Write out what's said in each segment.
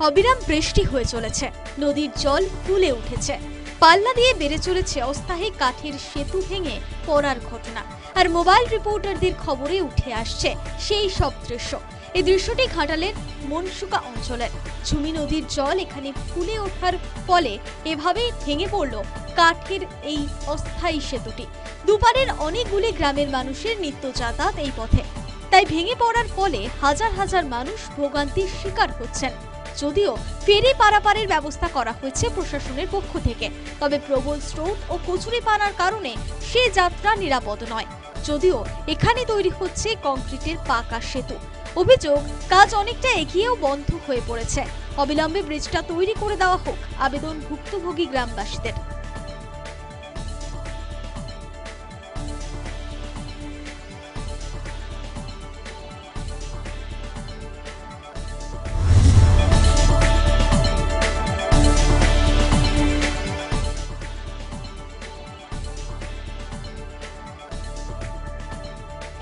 অবিরাম বৃষ্টি হয়ে চলেছে। নদীর জল ফুলে উঠেছে। পাল্লা দিয়ে বেড়ে চলেছে অস্থায়ী কাঠের সেতু ভেঙে পড়ার ঘটনা। আর মোবাইল রিপোর্টারদের খবরে উঠে আসছে সেই সব দৃশ্য। এই দৃশ্যটি ঘাটালের মনসুকা অঞ্চলের। ঝুমি নদীর জল এখানে ফুলে ওঠার ফলে এভাবেই ভেঙে পড়ল কাঠের এই অস্থায়ী সেতুটি। দুপারের অনেকগুলি গ্রামের মানুষের নিত্য যাতায়াত এই পথে। তাই ভেঙে পড়ার ফলে হাজার হাজার মানুষ ভোগান্তির শিকার হচ্ছেন। যদিও ফেরি পারাপারের ব্যবস্থা করা হয়েছে প্রশাসনের পক্ষ থেকে, তবে প্রবল স্রোত ও কচুরি পানার কারণে সে যাত্রা নিরাপদ নয়। যদিও এখানে তৈরি হচ্ছে কংক্রিটের পাকা সেতু। অভিযোগ, কাজ অনেকটা এগিয়েও বন্ধ হয়ে পড়েছে। অবিলম্বে ব্রিজটা তৈরি করে দেওয়া হোক আবেদন ভুক্তভোগী গ্রামবাসীদের।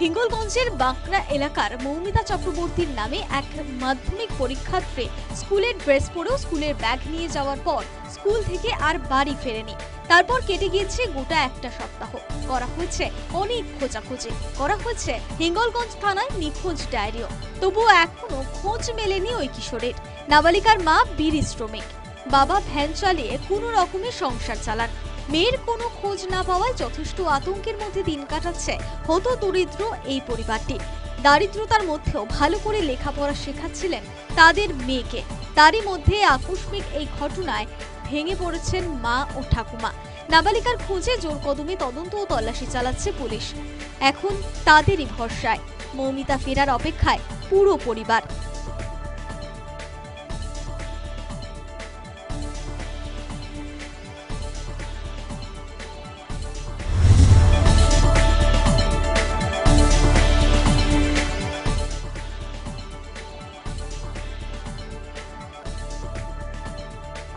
হিঙ্গলগঞ্জের বাঁকড়া এলাকার মৌমিতা চক্রবর্তীর নামে এক মাধ্যমিক পরীক্ষার্থী স্কুলের ড্রেস পরেও স্কুলের ব্যাগ নিয়ে যাওয়ার পর স্কুল থেকে আর বাড়ি ফেরেনি। তারপর কেটে গিয়েছে গোটা একটা সপ্তাহ। করা হয়েছে অনেক খোঁজাখুঁজি। করা হয়েছে হিঙ্গলগঞ্জ থানায় নিখোঁজ ডায়েরিও। তবুও এখনও খোঁজ মেলেনি ওই কিশোরের। নাবালিকার মা বিড়ি শ্রমিক। বাবা ভ্যান চালিয়ে কোনো রকমে সংসার চালান। মেয়ের কোনো খোঁজ না পাওয়ায় যথেষ্ট আতঙ্কের মধ্যে দিন কাটাচ্ছে হত দরিদ্র এই পরিবারটি। দারিদ্রতার মধ্যেও ভালো করে লেখাপড়া শেখাচ্ছিলেন তাদের মেয়েকে। তারই মধ্যে আকস্মিক এই ঘটনায় ভেঙে পড়েছেন মা ও ঠাকুমা। নাবালিকার খোঁজে জোর কদমে তদন্ত ও তল্লাশি চালাচ্ছে পুলিশ। এখন তাদেরই ভরসায়। মৌমিতা ফেরার অপেক্ষায় পুরো পরিবার।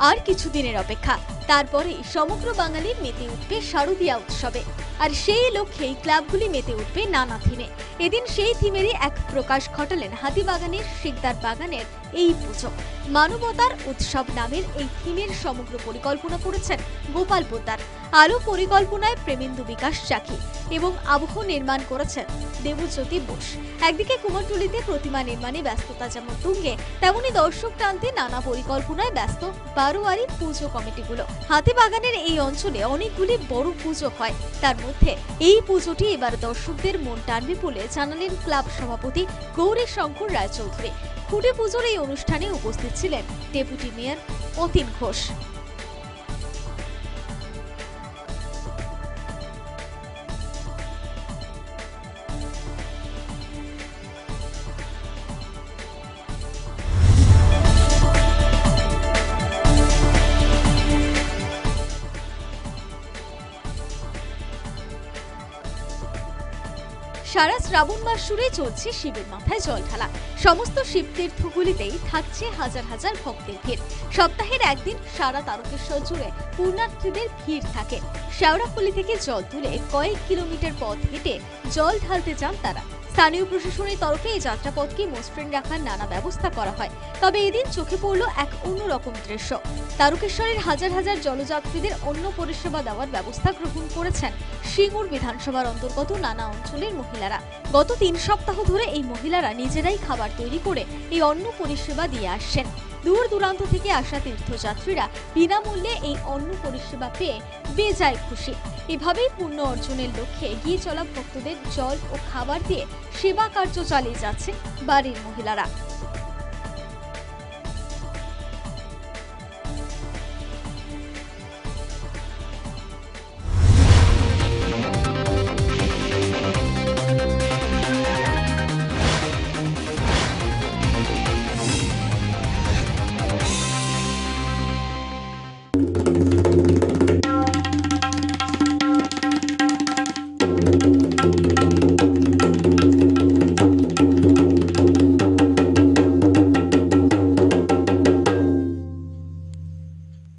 আর কিছুদিনের অপেক্ষা। তারপরে সমগ্র বাঙালির মেতে উঠবে শারদীয়া উৎসবে। আর সেই লক্ষ্যেই ক্লাবগুলি মেতে উঠবে নানা থিমে। এদিন সেই থিমেরই এক প্রকাশ ঘটালেন হাতিবাগানের শিকদার বাগানের এই পুজো। মানবতার উৎসব নামের এই থিমের সমগ্র পরিকল্পনা করেছেন গোপাল পোদ্দার। আরও পরিকল্পনায় প্রেমেন্দু বিকাশ চাকি এবং আবহ নির্মাণ করেছেন দেবজ্যোতি বোস। একদিকে কুমারটুলিতে প্রতিমা নির্মাণে ব্যস্ততা যেমন তুঙ্গে, তেমনি দর্শক টানতে নানা পরিকল্পনায় ব্যস্ত বারোয়ারি পুজো কমিটিগুলো। হাতিবাগানের এই অঞ্চলে অনেকগুলি বড় পুজো হয়। তার মধ্যে এই পুজোটি এবার দর্শকদের মন টানবে বলে জানালেন ক্লাব সভাপতি গৌরী শঙ্কর রায়চৌধুরী। খুঁটে পুজোর এই অনুষ্ঠানে উপস্থিত ছিলেন ডেপুটি মেয়র অতীন ঘোষ। সারা শ্রাবণ মাস জুড়ে চলছে শিবের মাথায় জল ঢালা সমস্ত শিব তীর্থগুলিতেই থাকছে হাজার হাজার ভক্তের ভিড়। সপ্তাহের একদিন সারা তারকেশ্বর জুড়ে পূর্ণার্থীদের ভিড় থাকে। শেওড়াফুলি থেকে জল তুলে কয়েক কিলোমিটার পথ হেঁটে জল ঢালতে যান তারা। স্থানীয় প্রশাসনের তরফে এই যাত্রাপথকে মসৃণ রাখার নানা ব্যবস্থা করা হয়। তবে এদিন চোখে পড়ল এক অন্যরকম দৃশ্য। তারকেশ্বরের হাজার হাজার জলযাত্রীদের অন্য পরিষেবা দেওয়ার ব্যবস্থা গ্রহণ করেছেন সিঙ্গুর বিধানসভার অন্তর্গত নানা অঞ্চলের মহিলারা। গত তিন সপ্তাহ ধরে এই মহিলারা নিজেরাই খাবার তৈরি করে এই অন্ন পরিষেবা দিয়ে আসছেন। দূর দূরান্ত থেকে আসা তীর্থযাত্রীরা বিনামূল্যে এই অন্ন পরিষেবা পেয়ে বেজায় খুশি। এভাবেই পূর্ণ অর্জনের লক্ষ্যে এগিয়ে চলা ভক্তদের জল ও খাবার দিয়ে সেবা কার্য চালিয়ে যাচ্ছে বাড়ির মহিলারা।